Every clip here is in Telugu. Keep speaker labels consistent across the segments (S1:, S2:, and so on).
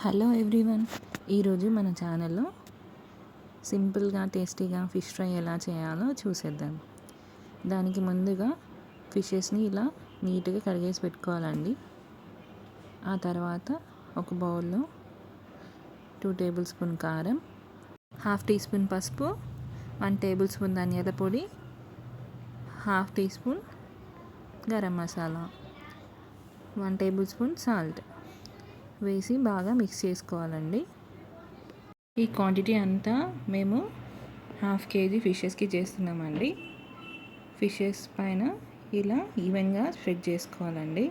S1: Hello everyone. ఈరోజు మన ఛానల్లో సింపుల్గా టేస్టీగా ఫిష్ ఫ్రై ఎలా చేయాలో చూసేద్దాం. దానికి ముందుగా ఫిషెస్ని ఇలా నీట్గా కడిగేసి పెట్టుకోవాలండి. ఆ తర్వాత ఒక బౌల్లో టూ టేబుల్ స్పూన్ కారం హాఫ్ టీ స్పూన్ పసుపు వన్ టేబుల్ స్పూన్ ధనియాల పొడి half teaspoon garam masala one tablespoon salt. వేసి బాగా మిక్స్ చేసుకోవాలండి. ఈ క్వాంటిటీ అంతా మేము హాఫ్ కేజీ ఫిషెస్కి చేస్తున్నామండి. ఫిషెస్ పైన ఇలా ఈవెన్గా స్ప్రెడ్ చేసుకోవాలండి.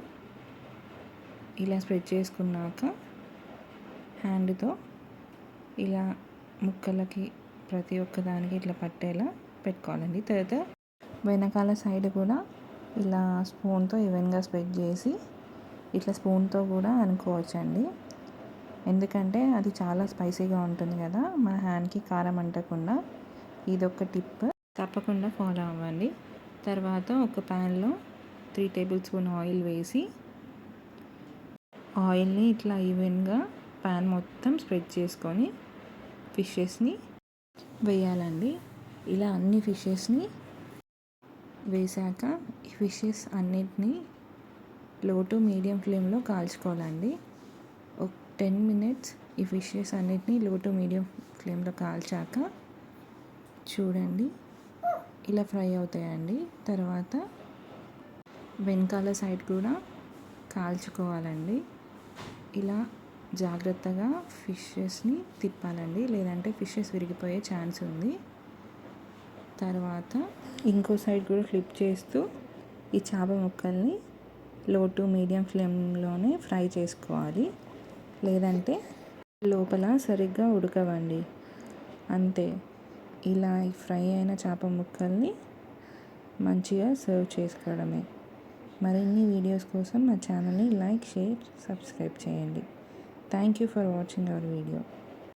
S1: ఇలా స్ప్రెడ్ చేసుకున్నాక హ్యాండ్తో ఇలా ముక్కలకి ప్రతి ఒక్క దానికి ఇట్లా పట్టేలా పెట్టుకోవాలండి. తర్వాత వెనకాల సైడ్ కూడా ఇలా స్పూన్తో ఈవెన్గా స్ప్రెడ్ చేసి ఇట్లా స్పూన్తో కూడా అనుకోవచ్చండి. ఎందుకంటే అది చాలా స్పైసీగా ఉంటుంది కదా మన హ్యాండ్కి కారం అంటకుండా. ఇదొక టిప్. తప్పకుండా ఫాలో అవ్వండి. తర్వాత ఒక ప్యాన్లో త్రీ టేబుల్ స్పూన్ ఆయిల్ వేసి ఆయిల్ని ఇట్లా ఈవెన్గా ప్యాన్ మొత్తం స్ప్రెడ్ చేసుకొని ఫిషెస్ని వేయాలండి. ఇలా అన్ని ఫిషెస్ని వేశాక ఈ ఫిషెస్ అన్నిటినీ లో టు మీడియం ఫ్లేమ్లో కాల్చుకోవాలండి. ఒక టెన్ మినిట్స్ ఈ ఫిషెస్ అన్నిటిని లో టు మీడియం ఫ్లేమ్లో కాల్చాక చూడండి. ఇలా ఫ్రై అవుతాయండి. తర్వాత వెనకాల సైడ్ కూడా కాల్చుకోవాలండి. ఇలా జాగ్రత్తగా ఫిషెస్ని తిప్పాలండి. లేదంటే ఫిషెస్ విరిగిపోయే ఛాన్స్ ఉంది. తర్వాత ఇంకో సైడ్ కూడా ఫ్లిప్ చేస్తూ ఈ చేప ముక్కల్ని లో టు మీడియం ఫ్లేమ్లోనే ఫ్రై చేసుకోవాలి. లేదంటే లోపల సరిగ్గా ఉడకవండి. అంతే. ఇలా ఫ్రై అయిన చేప ముక్కల్ని మంచిగా సర్వ్ చేసుకోవడమే. మరిన్ని వీడియోస్ కోసం మా ఛానల్ని లైక్ షేర్ సబ్స్క్రైబ్ చేయండి. Thank you for watching our video.